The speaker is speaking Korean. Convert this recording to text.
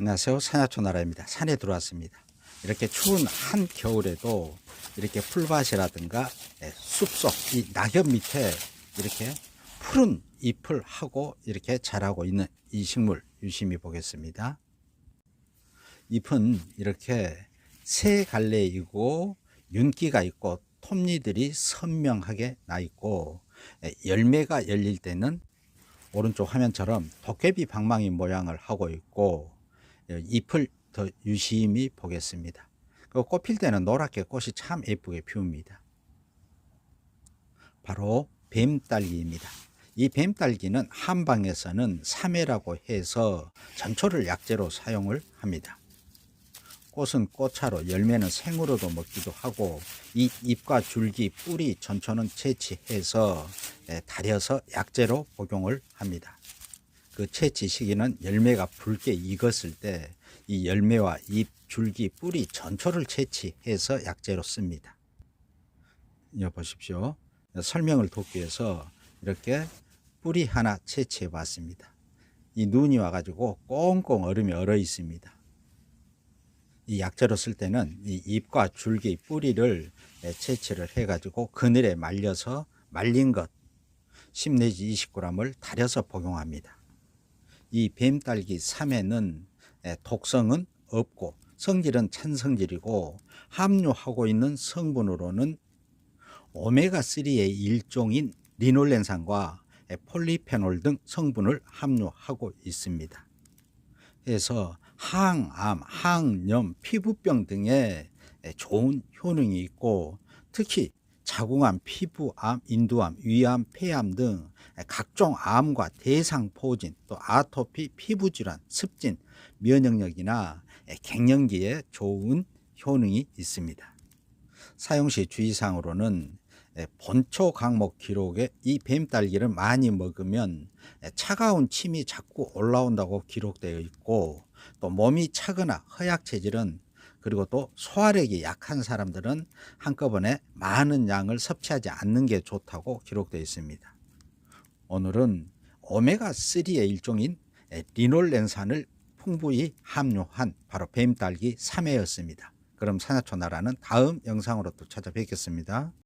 안녕하세요. 산야초 나라입니다. 산에 들어왔습니다. 이렇게 추운 한 겨울에도 이렇게 풀밭이라든가 예, 숲속 이 낙엽 밑에 이렇게 푸른 잎을 하고 이렇게 자라고 있는 이 식물 유심히 보겠습니다. 잎은 이렇게 세 갈래이고 윤기가 있고 톱니들이 선명하게 나 있고 예, 열매가 열릴 때는 오른쪽 화면처럼 도깨비 방망이 모양을 하고 있고 예, 잎을 더 유심히 보겠습니다. 그 꽃필 때는 노랗게 꽃이 참 예쁘게 피웁니다. 바로 뱀딸기입니다. 이 뱀딸기는 한방에서는 사매라고 해서 전초를 약재로 사용을 합니다. 꽃은 꽃차로 열매는 생으로도 먹기도 하고 이 잎과 줄기, 뿌리, 전초는 채취해서 예, 달여서 약재로 복용을 합니다. 그 채취 시기는 열매가 붉게 익었을 때 이 열매와 잎, 줄기, 뿌리, 전초를 채취해서 약재로 씁니다. 여 보십시오. 설명을 돕기 위해서 이렇게 뿌리 하나 채취해 봤습니다. 이 눈이 와가지고 꽁꽁 얼음이 얼어 있습니다. 이 약재로 쓸 때는 이 잎과 줄기, 뿌리를 예, 채취를 해가지고 그늘에 말려서 말린 것 10 내지 20g을 달여서 복용합니다. 이 뱀딸기 3에는 독성은 없고 성질은 찬성질이고 함유하고 있는 성분으로는 오메가3의 일종인 리놀렌산과 폴리페놀 등 성분을 함유하고 있습니다. 그래서 항암, 항염, 피부병 등에 좋은 효능이 있고 특히 자궁암, 피부암, 인두암, 위암, 폐암 등 각종 암과 대상포진, 또 아토피, 피부질환, 습진, 면역력이나 갱년기에 좋은 효능이 있습니다. 사용 시 주의사항으로는 본초 강목 기록에 이 뱀딸기를 많이 먹으면 차가운 침이 자꾸 올라온다고 기록되어 있고 또 몸이 차거나 허약 체질은 그리고 또 소화력이 약한 사람들은 한꺼번에 많은 양을 섭취하지 않는 게 좋다고 기록되어 있습니다. 오늘은 오메가3의 일종인 리놀렌산을 풍부히 함유한 바로 뱀딸기 3회였습니다. 그럼 산야초 나라는 다음 영상으로 또 찾아뵙겠습니다.